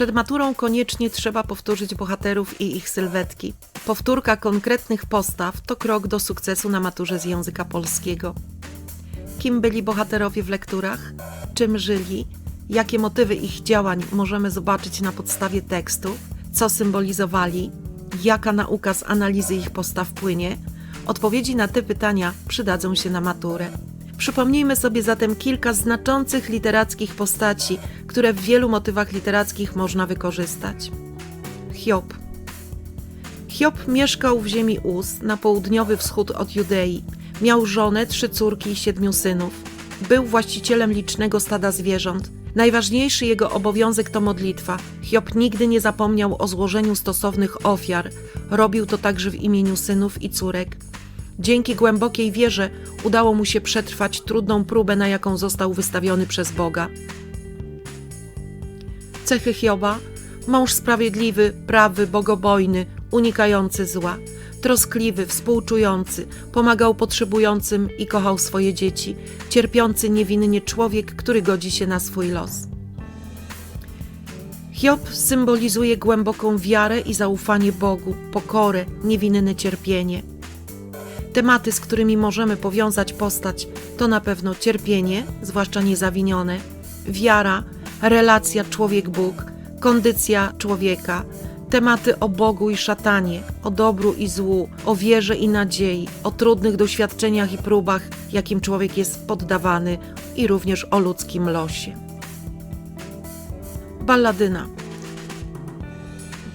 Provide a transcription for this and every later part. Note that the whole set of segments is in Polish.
Przed maturą koniecznie trzeba powtórzyć bohaterów i ich sylwetki. Powtórka konkretnych postaw to krok do sukcesu na maturze z języka polskiego. Kim byli bohaterowie w lekturach? Czym żyli? Jakie motywy ich działań możemy zobaczyć na podstawie tekstu? Co symbolizowali? Jaka nauka z analizy ich postaw płynie? Odpowiedzi na te pytania przydadzą się na maturę. Przypomnijmy sobie zatem kilka znaczących literackich postaci, które w wielu motywach literackich można wykorzystać. Hiob. Hiob mieszkał w ziemi Uz, na południowy wschód od Judei. Miał żonę, trzy córki i siedmiu synów. Był właścicielem licznego stada zwierząt. Najważniejszy jego obowiązek to modlitwa. Hiob nigdy nie zapomniał o złożeniu stosownych ofiar. Robił to także w imieniu synów i córek. Dzięki głębokiej wierze udało mu się przetrwać trudną próbę, na jaką został wystawiony przez Boga. Cechy Hioba: mąż sprawiedliwy, prawy, bogobojny, unikający zła, troskliwy, współczujący, pomagał potrzebującym i kochał swoje dzieci, cierpiący niewinnie człowiek, który godzi się na swój los. Hiob symbolizuje głęboką wiarę i zaufanie Bogu, pokorę, niewinne cierpienie. Tematy, z którymi możemy powiązać postać, to na pewno cierpienie, zwłaszcza niezawinione, wiara, relacja człowiek-Bóg, kondycja człowieka, tematy o Bogu i szatanie, o dobru i złu, o wierze i nadziei, o trudnych doświadczeniach i próbach, jakim człowiek jest poddawany, i również o ludzkim losie. Balladyna.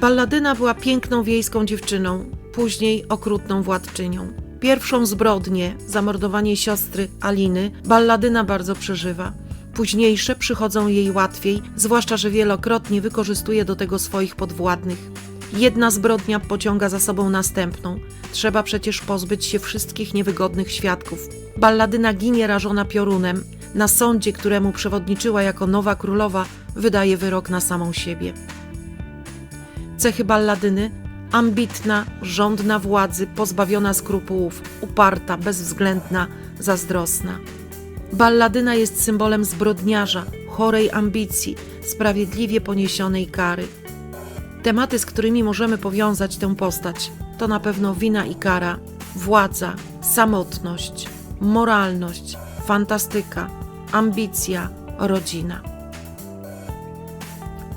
Balladyna była piękną wiejską dziewczyną, później okrutną władczynią. Pierwszą zbrodnię, zamordowanie siostry Aliny, Balladyna bardzo przeżywa. Późniejsze przychodzą jej łatwiej, zwłaszcza, że wielokrotnie wykorzystuje do tego swoich podwładnych. Jedna zbrodnia pociąga za sobą następną. Trzeba przecież pozbyć się wszystkich niewygodnych świadków. Balladyna ginie rażona piorunem. Na sądzie, któremu przewodniczyła jako nowa królowa, wydaje wyrok na samą siebie. Cechy balladyny ambitna, żądna władzy, pozbawiona skrupułów, uparta, bezwzględna, zazdrosna. Balladyna jest symbolem zbrodniarza, chorej ambicji, sprawiedliwie poniesionej kary. Tematy, z którymi możemy powiązać tę postać, to na pewno wina i kara, władza, samotność, moralność, fantastyka, ambicja, rodzina.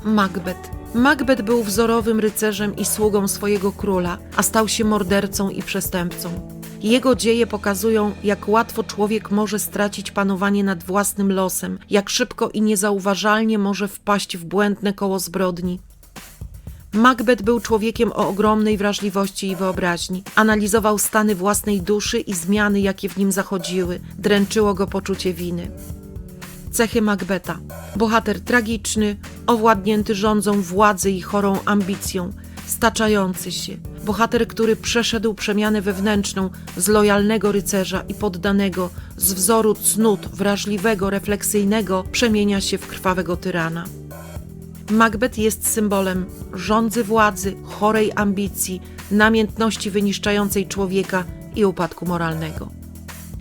Macbeth. Macbeth był wzorowym rycerzem i sługą swojego króla, a stał się mordercą i przestępcą. Jego dzieje pokazują, jak łatwo człowiek może stracić panowanie nad własnym losem, jak szybko i niezauważalnie może wpaść w błędne koło zbrodni. Macbeth był człowiekiem o ogromnej wrażliwości i wyobraźni. Analizował stany własnej duszy i zmiany, jakie w nim zachodziły. Dręczyło go poczucie winy. Cechy Macbeta. Bohater tragiczny, owładnięty rządzą władzy i chorą ambicją, staczający się. Bohater, który przeszedł przemianę wewnętrzną z lojalnego rycerza i poddanego, z wzoru cnót, wrażliwego, refleksyjnego, przemienia się w krwawego tyrana. Macbeth jest symbolem rządzy władzy, chorej ambicji, namiętności wyniszczającej człowieka i upadku moralnego.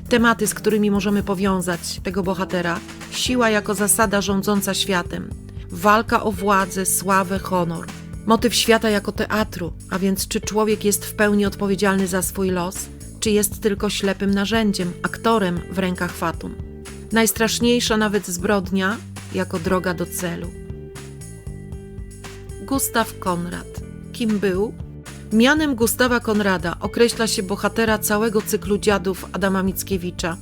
Tematy, z którymi możemy powiązać tego bohatera: siła jako zasada rządząca światem, walka o władzę, sławę, honor. Motyw świata jako teatru, a więc czy człowiek jest w pełni odpowiedzialny za swój los, czy jest tylko ślepym narzędziem, aktorem w rękach fatum. Najstraszniejsza nawet zbrodnia jako droga do celu. Gustaw Konrad. Kim był? Mianem Gustawa Konrada określa się bohatera całego cyklu dziadów Adama Mickiewicza.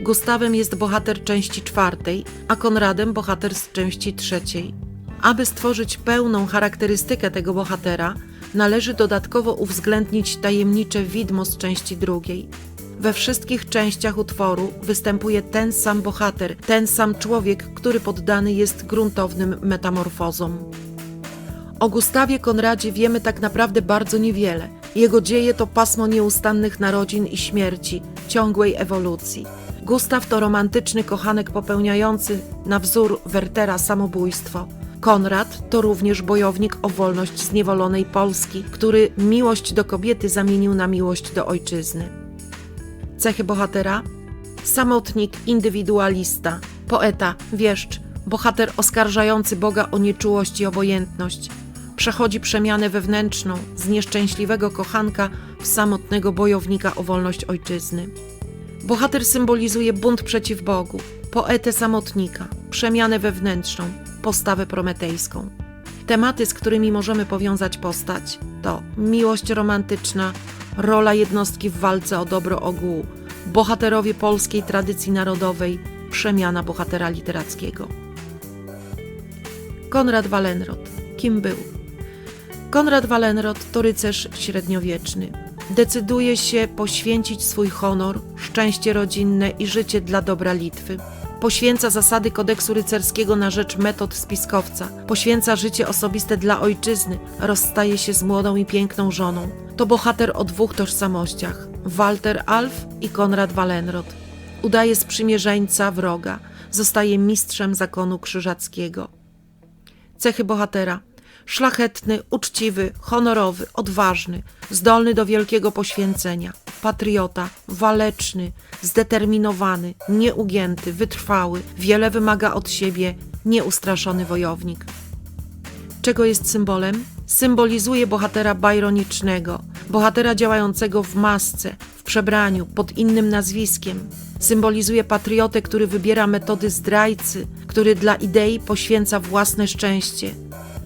Gustawem jest bohater części czwartej, a Konradem bohater z części trzeciej. Aby stworzyć pełną charakterystykę tego bohatera, należy dodatkowo uwzględnić tajemnicze widmo z części drugiej. We wszystkich częściach utworu występuje ten sam bohater, ten sam człowiek, który poddany jest gruntownym metamorfozom. O Gustawie Konradzie wiemy tak naprawdę bardzo niewiele. Jego dzieje to pasmo nieustannych narodzin i śmierci, ciągłej ewolucji. Gustaw to romantyczny kochanek popełniający na wzór Wertera samobójstwo. Konrad to również bojownik o wolność zniewolonej Polski, który miłość do kobiety zamienił na miłość do ojczyzny. Cechy bohatera: samotnik, indywidualista, poeta, wieszcz, Bohater oskarżający Boga o nieczułość i obojętność. Przechodzi przemianę wewnętrzną z nieszczęśliwego kochanka w samotnego bojownika o wolność ojczyzny. Bohater symbolizuje bunt przeciw Bogu, poetę samotnika, przemianę wewnętrzną, postawę prometejską. Tematy, z którymi możemy powiązać postać, to miłość romantyczna, rola jednostki w walce o dobro ogółu, bohaterowie polskiej tradycji narodowej, przemiana bohatera literackiego. Konrad Wallenrod. Kim był? Konrad Wallenrod to rycerz średniowieczny. Decyduje się poświęcić swój honor, szczęście rodzinne i życie dla dobra Litwy. Poświęca zasady kodeksu rycerskiego na rzecz metod spiskowca. Poświęca życie osobiste dla ojczyzny. Rozstaje się z młodą i piękną żoną. To bohater o dwóch tożsamościach: Walter Alf i Konrad Wallenrod. Udaje sprzymierzeńca wroga. Zostaje mistrzem zakonu krzyżackiego. Cechy bohatera: szlachetny, uczciwy, honorowy, odważny, zdolny do wielkiego poświęcenia, patriota, waleczny, zdeterminowany, nieugięty, wytrwały, wiele wymaga od siebie, nieustraszony wojownik. Czego jest symbolem? Symbolizuje bohatera bajronicznego, bohatera działającego w masce, w przebraniu, pod innym nazwiskiem. Symbolizuje patriotę, który wybiera metody zdrajcy, który dla idei poświęca własne szczęście.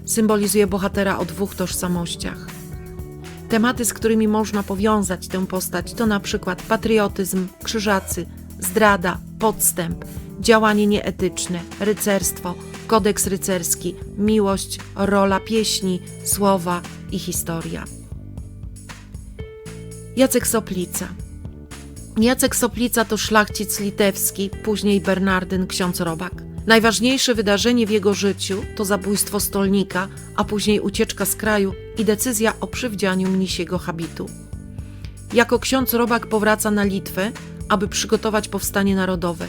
Symbolizuje bohatera o dwóch tożsamościach. Tematy, z którymi można powiązać tę postać, to na przykład patriotyzm, krzyżacy, zdrada, podstęp, działanie nieetyczne, rycerstwo, kodeks rycerski, miłość, rola pieśni, słowa i historia. Jacek Soplica. Jacek Soplica to szlachcic litewski, później Bernardyn ksiądz Robak. Najważniejsze wydarzenie w jego życiu to zabójstwo stolnika, a później ucieczka z kraju i decyzja o przywdzianiu mnisiego habitu. Jako ksiądz Robak powraca na Litwę, aby przygotować powstanie narodowe.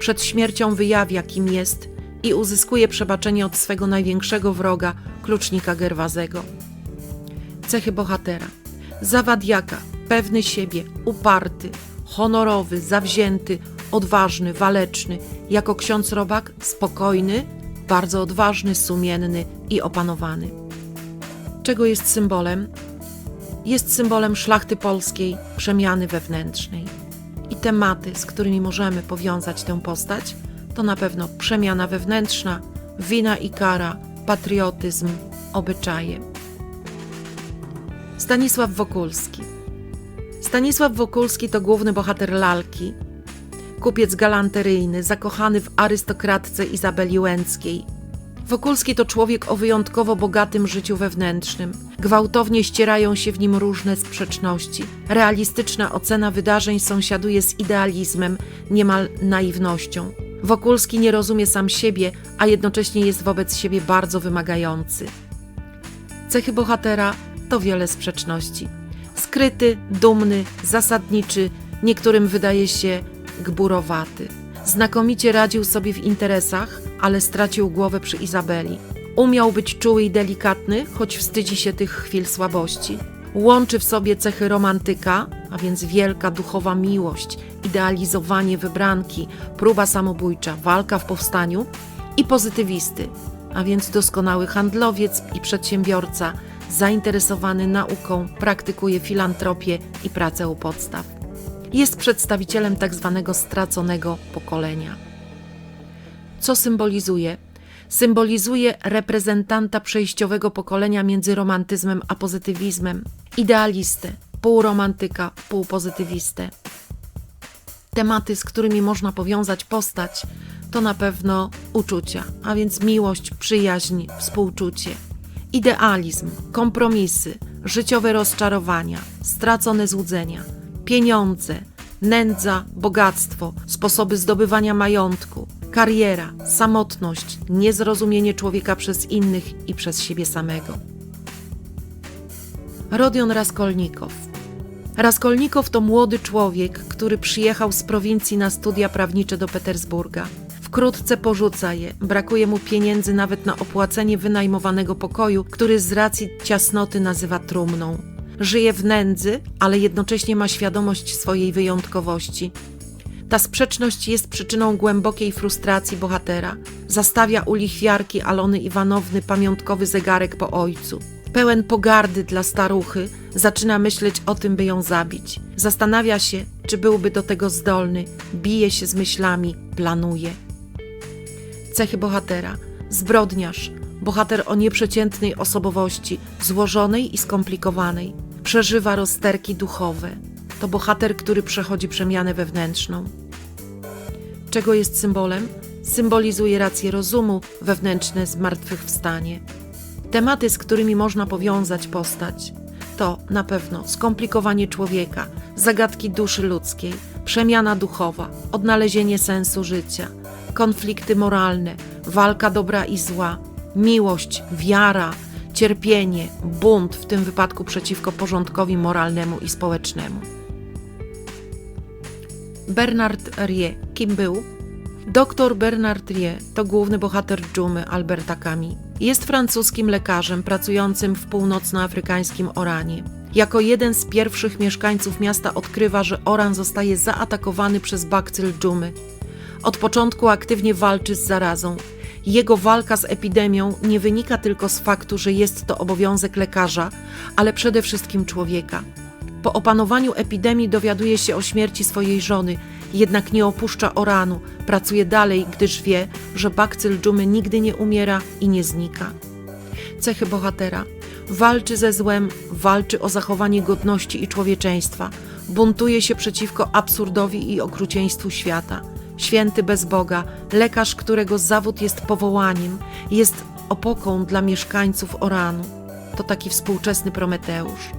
Przed śmiercią wyjawia, kim jest i uzyskuje przebaczenie od swego największego wroga, klucznika Gerwazego. Cechy bohatera: zawadiaka, pewny siebie, uparty, honorowy, zawzięty, odważny, waleczny. Jako ksiądz Robak spokojny, bardzo odważny, sumienny i opanowany. Czego jest symbolem? Jest symbolem szlachty polskiej, przemiany wewnętrznej. I tematy, z którymi możemy powiązać tę postać, to na pewno przemiana wewnętrzna, wina i kara, patriotyzm, obyczaje. Stanisław Wokulski. Stanisław Wokulski to główny bohater lalki, kupiec galanteryjny, zakochany w arystokratce Izabeli Łęckiej. Wokulski to człowiek o wyjątkowo bogatym życiu wewnętrznym. Gwałtownie ścierają się w nim różne sprzeczności. Realistyczna ocena wydarzeń sąsiaduje z idealizmem, niemal naiwnością. Wokulski nie rozumie sam siebie, a jednocześnie jest wobec siebie bardzo wymagający. Cechy bohatera to wiele sprzeczności. Skryty, dumny, zasadniczy, niektórym wydaje się gburowaty. Znakomicie radził sobie w interesach, ale stracił głowę przy Izabeli. Umiał być czuły i delikatny, choć wstydzi się tych chwil słabości. Łączy w sobie cechy romantyka, a więc wielka duchowa miłość, idealizowanie wybranki, próba samobójcza, walka w powstaniu i pozytywisty, a więc doskonały handlowiec i przedsiębiorca, zainteresowany nauką, praktykuje filantropię i pracę u podstaw. Jest przedstawicielem tak zwanego straconego pokolenia. Co symbolizuje? Symbolizuje reprezentanta przejściowego pokolenia między romantyzmem a pozytywizmem, idealistę, półromantyka, półpozytywistę. Tematy, z którymi można powiązać postać, to na pewno uczucia, a więc miłość, przyjaźń, współczucie, idealizm, kompromisy, życiowe rozczarowania, stracone złudzenia, pieniądze, nędza, bogactwo, sposoby zdobywania majątku, kariera, samotność, niezrozumienie człowieka przez innych i przez siebie samego. Rodion Raskolnikow. Raskolnikow to młody człowiek, który przyjechał z prowincji na studia prawnicze do Petersburga. Wkrótce porzuca je, brakuje mu pieniędzy nawet na opłacenie wynajmowanego pokoju, który z racji ciasnoty nazywa trumną. Żyje w nędzy, ale jednocześnie ma świadomość swojej wyjątkowości. Ta sprzeczność jest przyczyną głębokiej frustracji bohatera. Zastawia u lichwiarki Alony Iwanowny pamiątkowy zegarek po ojcu. Pełen pogardy dla staruchy, zaczyna myśleć o tym, by ją zabić. Zastanawia się, czy byłby do tego zdolny. Bije się z myślami, planuje. Cechy bohatera: zbrodniarz, bohater o nieprzeciętnej osobowości, złożonej i skomplikowanej. Przeżywa rozterki duchowe. To bohater, który przechodzi przemianę wewnętrzną. Czego jest symbolem? Symbolizuje rację rozumu, wewnętrzne zmartwychwstanie. Tematy, z którymi można powiązać postać, to na pewno skomplikowanie człowieka, zagadki duszy ludzkiej, przemiana duchowa, odnalezienie sensu życia, konflikty moralne, walka dobra i zła, miłość, wiara, cierpienie, bunt, w tym wypadku przeciwko porządkowi moralnemu i społecznemu. Bernard Rie, kim był? Doktor Bernard Rie to główny bohater dżumy Alberta Camus. Jest francuskim lekarzem pracującym w północnoafrykańskim Oranie. Jako jeden z pierwszych mieszkańców miasta odkrywa, że Oran zostaje zaatakowany przez bakcyl dżumy. Od początku aktywnie walczy z zarazą. Jego walka z epidemią nie wynika tylko z faktu, że jest to obowiązek lekarza, ale przede wszystkim człowieka. Po opanowaniu epidemii dowiaduje się o śmierci swojej żony, jednak nie opuszcza Oranu, pracuje dalej, gdyż wie, że bakcyl dżumy nigdy nie umiera i nie znika. Cechy bohatera: walczy ze złem, walczy o zachowanie godności i człowieczeństwa, buntuje się przeciwko absurdowi i okrucieństwu świata. Święty bez Boga, lekarz, którego zawód jest powołaniem, jest opoką dla mieszkańców Oranu. To taki współczesny Prometeusz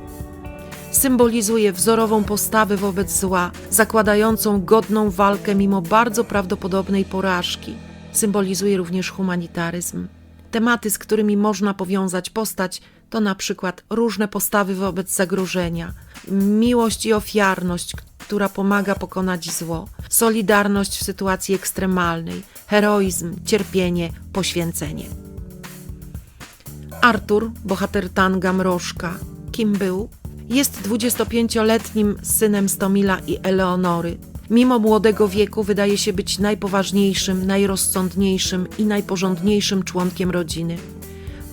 symbolizuje wzorową postawę wobec zła, zakładającą godną walkę mimo bardzo prawdopodobnej porażki. Symbolizuje również humanitaryzm. Tematy, z którymi można powiązać postać, to na przykład różne postawy wobec zagrożenia, miłość i ofiarność, która pomaga pokonać zło, solidarność w sytuacji ekstremalnej, heroizm, cierpienie, poświęcenie. Artur, bohater tanga Mrożka, kim był? Jest 25-letnim synem Stomila i Eleonory. Mimo młodego wieku wydaje się być najpoważniejszym, najrozsądniejszym i najporządniejszym członkiem rodziny.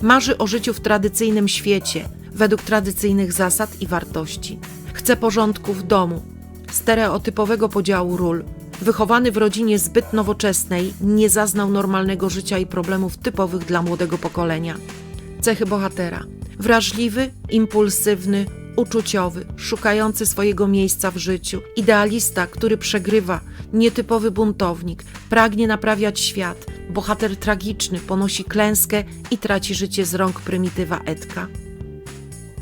Marzy o życiu w tradycyjnym świecie, według tradycyjnych zasad i wartości. Chce porządku w domu, stereotypowego podziału ról. Wychowany w rodzinie zbyt nowoczesnej, nie zaznał normalnego życia i problemów typowych dla młodego pokolenia. Cechy bohatera: wrażliwy, impulsywny, uczuciowy, szukający swojego miejsca w życiu, idealista, który przegrywa, nietypowy buntownik, pragnie naprawiać świat, bohater tragiczny, ponosi klęskę i traci życie z rąk prymitywa Edka.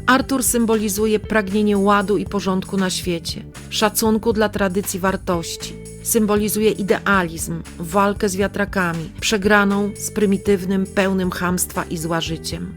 Artur symbolizuje pragnienie ładu i porządku na świecie, szacunku dla tradycji wartości. Symbolizuje idealizm, walkę z wiatrakami, przegraną z prymitywnym, pełnym chamstwa i zła życiem.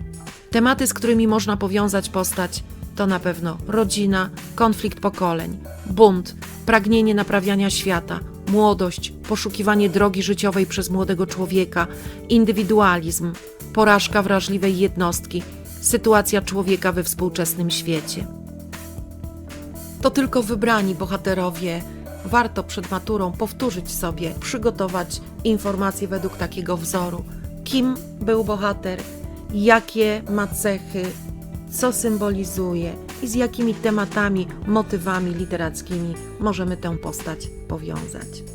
Tematy, z którymi można powiązać postać, to na pewno rodzina, konflikt pokoleń, bunt, pragnienie naprawiania świata, młodość, poszukiwanie drogi życiowej przez młodego człowieka, indywidualizm, porażka wrażliwej jednostki, sytuacja człowieka we współczesnym świecie. To tylko wybrani bohaterowie. Warto przed maturą powtórzyć sobie, przygotować informacje według takiego wzoru. Kim był bohater, jakie ma cechy, co symbolizuje i z jakimi tematami, motywami literackimi możemy tę postać powiązać.